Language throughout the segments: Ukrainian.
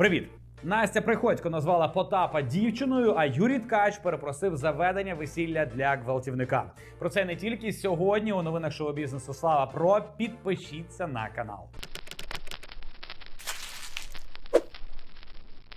Привіт! Настя Приходько назвала Потапа дівчиною, а Юрій Ткач перепросив заведення весілля для гвалтівника. Про це не тільки сьогодні у новинах шоу бізнесу Слава Про. Підпишіться на канал.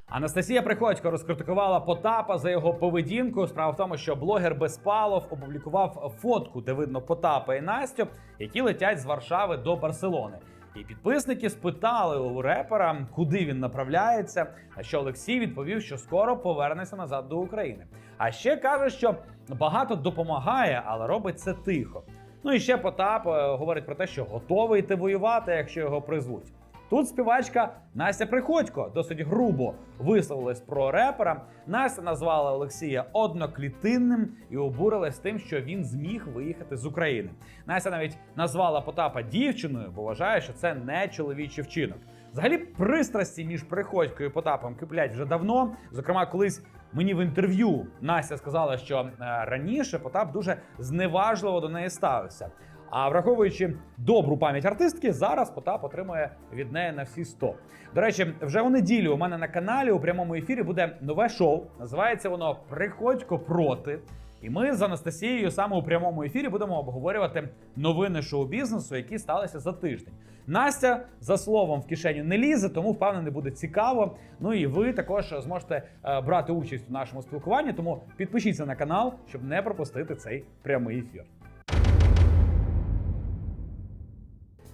Анастасія Приходько розкритикувала Потапа за його поведінку. Справа в тому, що блогер Безпалов опублікував фотку, де видно Потапа і Настю, які летять з Варшави до Барселони. І підписники спитали у репера, куди він направляється. На що Олексій відповів, що скоро повернеться назад до України. А ще каже, що багато допомагає, але робить це тихо. Ну і ще Потап е, говорить про те, що готовий йти воювати, якщо його призвуть. Тут співачка Настя Приходько досить грубо висловилась про репера. Настя назвала Олексія одноклітинним і обурилась тим, що він зміг виїхати з України. Настя навіть назвала Потапа дівчиною, бо вважає, що це не чоловічий вчинок. Взагалі, пристрасті між Приходькою і Потапом киплять вже давно. Зокрема, колись мені в інтерв'ю Настя сказала, що е, раніше Потап дуже зневажливо до неї ставився. А враховуючи добру пам'ять артистки, зараз Потап отримує від неї на всі 100. До речі, вже у неділю у мене на каналі у прямому ефірі буде нове шоу. Називається воно Приходько проти. І ми з Анастасією саме у прямому ефірі будемо обговорювати новини шоу-бізнесу, які сталися за тиждень. Настя за словом в кишеню не лізе, тому впевнений буде цікаво. Ну і ви також зможете е, брати участь у нашому спілкуванні. Тому підпишіться на канал, щоб не пропустити цей прямий ефір.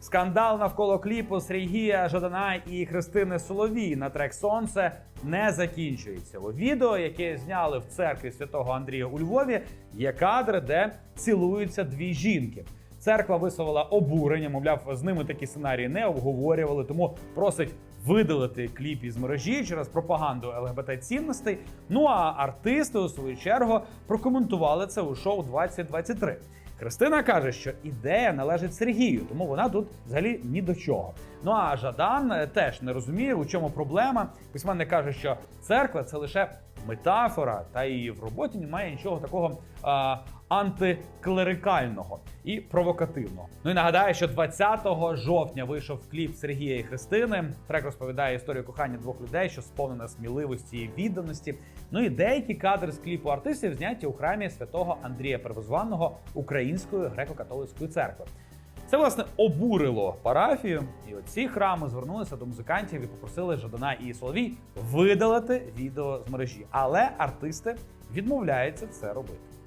Скандал навколо кліпу Сергія Жадана і Христини Соловій на трек Сонце не закінчується. У відео, яке зняли в церкві святого Андрія у Львові, є кадри, де цілуються дві жінки. Церква висловила обурення, мовляв, з ними такі сценарії не обговорювали, тому просить видалити кліп із мережі через пропаганду ЛГБТ цінностей. Ну а артисти у свою чергу прокоментували це у шоу 2023. Христина каже, що ідея належить Сергію, тому вона тут взагалі ні до чого. Ну а Жадан е, теж не розуміє, у чому проблема. Письменник каже, що церква це лише метафора, та і в роботі немає нічого такого а, антиклерикального і провокативного. Ну і нагадаю, що 20 жовтня вийшов кліп Сергія і Христини. Трек розповідає історію кохання двох людей, що сповнена сміливості і відданості. Ну і деякі кадри з кліпу артистів зняті у храмі святого Андрія Первозванного Української греко-католицької церкви. Це власне обурило парафію, і оці храми звернулися до музикантів і попросили Жадана і Соловій видалити відео з мережі. Але артисти відмовляються це робити.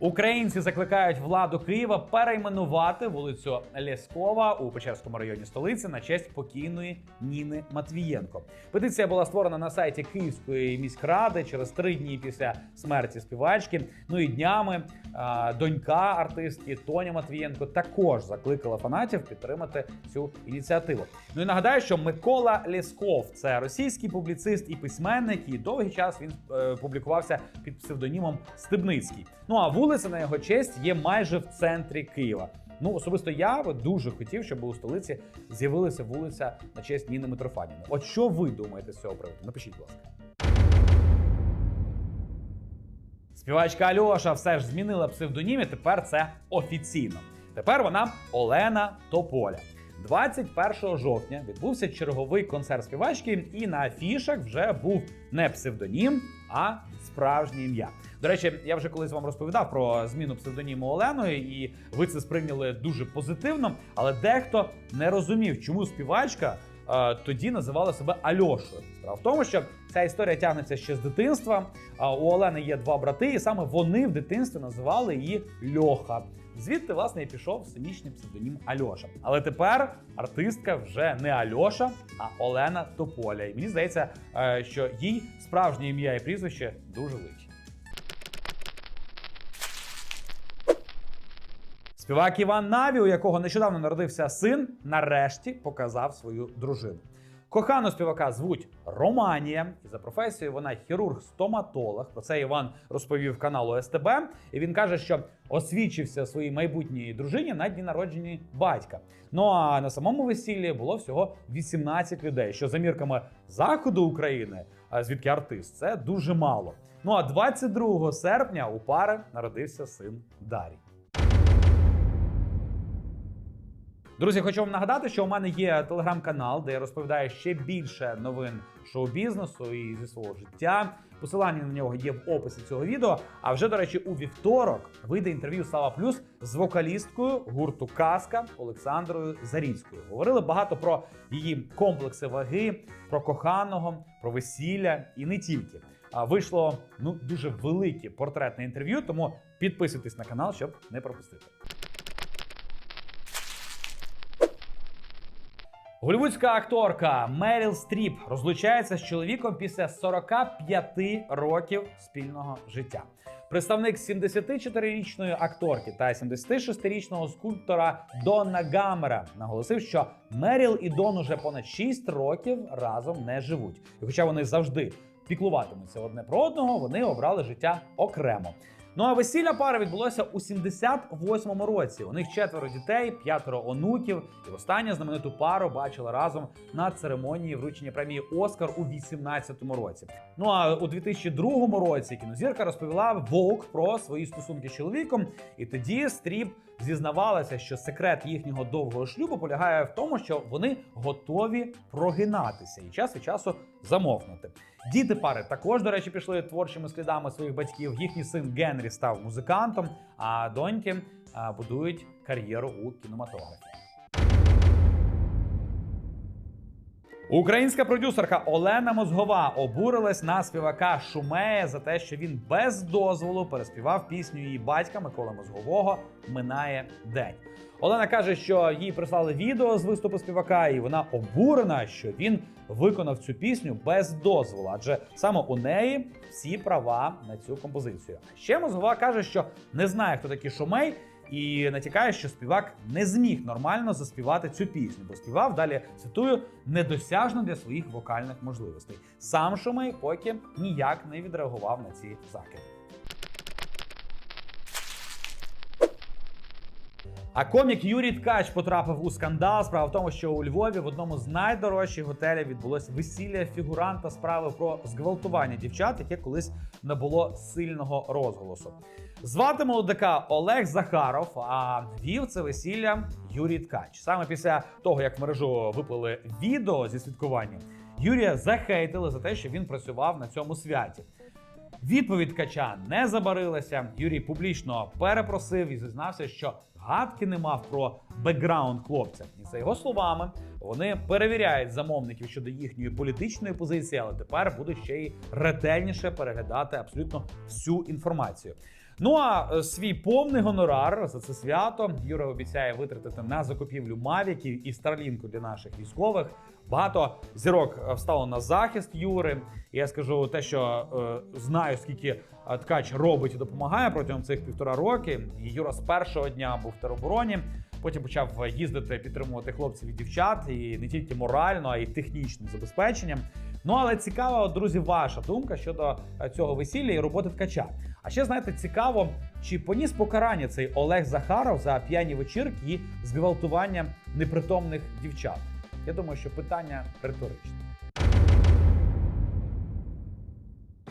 Українці закликають владу Києва перейменувати вулицю Лєскова у Печерському районі столиці на честь покійної Ніни Матвієнко. Петиція була створена на сайті Київської міськради через три дні після смерті співачки. Ну і днями а, донька артистки Тоня Матвієнко також закликала фанатів підтримати цю ініціативу. Ну і нагадаю, що Микола Лєсков це російський публіцист і письменник, і довгий час він е, публікувався під псевдонімом Стебницький. Ну а вулиця на його честь є майже в центрі Києва. Ну, особисто я би дуже хотів, щоб у столиці з'явилася вулиця на честь Ніни Митрофаніни. От що ви думаєте з цього приводу? Напишіть, будь ласка. Співачка Альоша все ж змінила псевдонім, і тепер це офіційно. Тепер вона Олена Тополя. 21 жовтня відбувся черговий концерт співачки, і на афішах вже був не псевдонім, а справжнє ім'я. До речі, я вже колись вам розповідав про зміну псевдоніму Оленою, і ви це сприйняли дуже позитивно. Але дехто не розумів, чому співачка е, тоді називала себе Альошою. Справа в тому, що ця історія тягнеться ще з дитинства. У Олени є два брати, і саме вони в дитинстві називали її Льоха. Звідти, власне, і пішов всемічний псевдонім Альоша. Але тепер артистка вже не Альоша, а Олена Тополя. І мені здається, е, що їй справжнє ім'я і прізвище дуже личить. Співак Іван Наві, у якого нещодавно народився син, нарешті показав свою дружину. Кохану співака звуть Романія, і за професією вона хірург-стоматолог. Про це Іван розповів каналу СТБ. І він каже, що освідчився своїй майбутній дружині на дні народження батька. Ну а на самому весіллі було всього 18 людей, що за мірками заходу України, звідки артист, це дуже мало. Ну а 22 серпня у пари народився син Дарій. Друзі, хочу вам нагадати, що у мене є телеграм-канал, де я розповідаю ще більше новин шоу-бізнесу і зі свого життя. Посилання на нього є в описі цього відео. А вже, до речі, у вівторок вийде інтерв'ю Слава Плюс з вокалісткою гурту Казка Олександрою Заріцькою. Говорили багато про її комплекси ваги, про коханого, про весілля і не тільки. А вийшло ну дуже велике портретне інтерв'ю, тому підписуйтесь на канал, щоб не пропустити. Голівудська акторка Меріл Стріп розлучається з чоловіком після 45 років спільного життя. Представник 74-річної акторки та 76-річного скульптора Дона Гамера наголосив, що Меріл і Дон уже понад 6 років разом не живуть. І хоча вони завжди піклуватимуться одне про одного, вони обрали життя окремо. Ну а весілля пари відбулося у 78-му році. У них четверо дітей, п'ятеро онуків. І останню знамениту пару бачили разом на церемонії вручення премії Оскар у 18-му році. Ну а у 2002 році кінозірка розповіла Vogue про свої стосунки з чоловіком, і тоді Стріп зізнавалася, що секрет їхнього довгого шлюбу полягає в тому, що вони готові прогинатися і час від часу замовкнути. Діти пари також, до речі, пішли творчими слідами своїх батьків. Їхній син Генрі став музикантом, а доньки будують кар'єру у кінематографі. Українська продюсерка Олена Мозгова обурилась на співака Шумея за те, що він без дозволу переспівав пісню її батька Миколи Мозгового Минає день. Олена каже, що їй прислали відео з виступу співака, і вона обурена, що він виконав цю пісню без дозволу, адже саме у неї всі права на цю композицію. А ще Мозгова каже, що не знає, хто такий Шумей, і натякає, що співак не зміг нормально заспівати цю пісню, бо співав далі цитую недосяжно для своїх вокальних можливостей. Сам Шумей поки ніяк не відреагував на ці закиди. А комік Юрій Ткач потрапив у скандал. Справа в тому, що у Львові в одному з найдорожчих готелів відбулось весілля фігуранта справи про зґвалтування дівчат, яке колись набуло сильного розголосу. Звати молодика Олег Захаров, а вів це весілля Юрій Ткач. Саме після того, як в мережу виплили відео зі святкування, Юрія захейтили за те, що він працював на цьому святі. Відповідь Ткача не забарилася. Юрій публічно перепросив і зізнався, що гадки не мав про бекграунд хлопця. І за його словами, вони перевіряють замовників щодо їхньої політичної позиції, але тепер будуть ще й ретельніше переглядати абсолютно всю інформацію. Ну а е, свій повний гонорар за це свято Юра обіцяє витратити на закупівлю мавіків і старлінку для наших військових. Багато зірок е, встало на захист Юри. Я скажу те, що е, знаю, скільки е, ткач робить і допомагає протягом цих півтора роки. І Юра з першого дня був в теробороні. Потім почав їздити підтримувати хлопців і дівчат, і не тільки морально, а й технічним забезпеченням. Ну але цікава, друзі, ваша думка щодо цього весілля і роботи ткача. А ще знаєте, цікаво, чи поніс покарання цей Олег Захаров за п'яні вечірки і зґвалтування непритомних дівчат. Я думаю, що питання риторичне.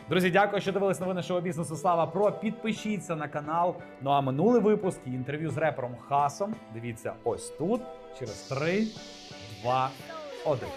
Друзі, дякую, що дивились новини шоу бізнесу. Слава Про. Підпишіться на канал. Ну а минулий випуск і інтерв'ю з репером Хасом. Дивіться ось тут. Через 3, 2, 1.